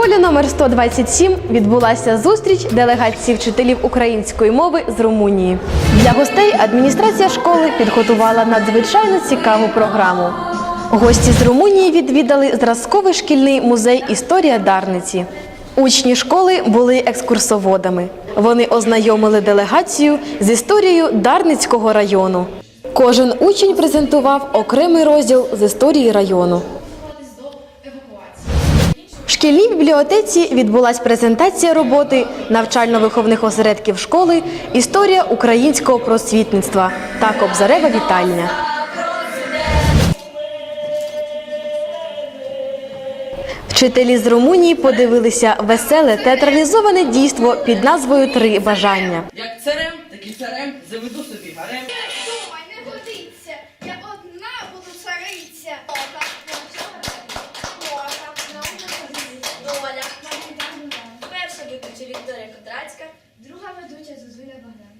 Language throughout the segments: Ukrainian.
школі номер 127 відбулася зустріч делегації вчителів української мови з Румунії. Для гостей адміністрація школи підготувала надзвичайно цікаву програму. Гості з Румунії відвідали зразковий шкільний музей Історія Дарниці. Учні школи були екскурсоводами. Вони ознайомили делегацію з історією Дарницького району. Кожен учень презентував окремий розділ з історії району. В шкільній бібліотеці відбулась презентація роботи навчально-виховних осередків школи Історія українського просвітництва та Кобзарева вітальня. Вчителі з Румунії подивилися веселе театралізоване дійство під назвою Три бажання. Як царем, так і царем заведу собі гарем. Думай, не годиться. Я одна буду цариця. Котрацька, друга ведуча Зозуля Богдан.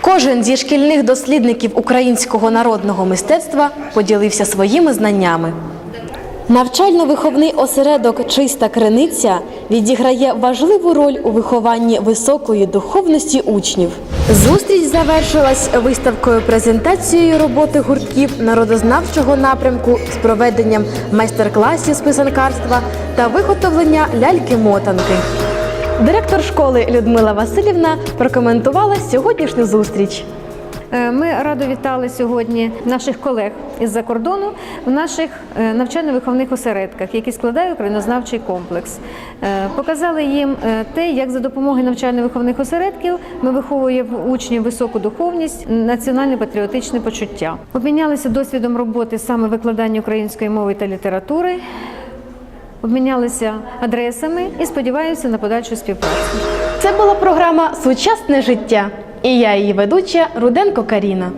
Кожен зі шкільних дослідників українського народного мистецтва поділився своїми знаннями. Навчально-виховний осередок Чиста криниця відіграє важливу роль у вихованні високої духовності учнів. Зустріч завершилась виставкою презентацією роботи гуртків народознавчого напрямку з проведенням майстер-класів з писанкарства та виготовлення ляльки-мотанки. Директор школи Людмила Васильівна прокоментувала сьогоднішню зустріч. Е, Ми радо вітали сьогодні наших колег із-за кордону в наших е, навчально-виховних осередках, які складають українознавчий комплекс. Е, Показали їм те, як за допомогою навчально-виховних осередків ми виховуємо учнів високу духовність, національно-патріотичне почуття. Обмінялися досвідом роботи саме викладання української мови та літератури. Обмінялися адресами і сподіваюся на подальшу співпрацю. Це була програма Сучасне життя. І я її ведуча Руденко Каріна.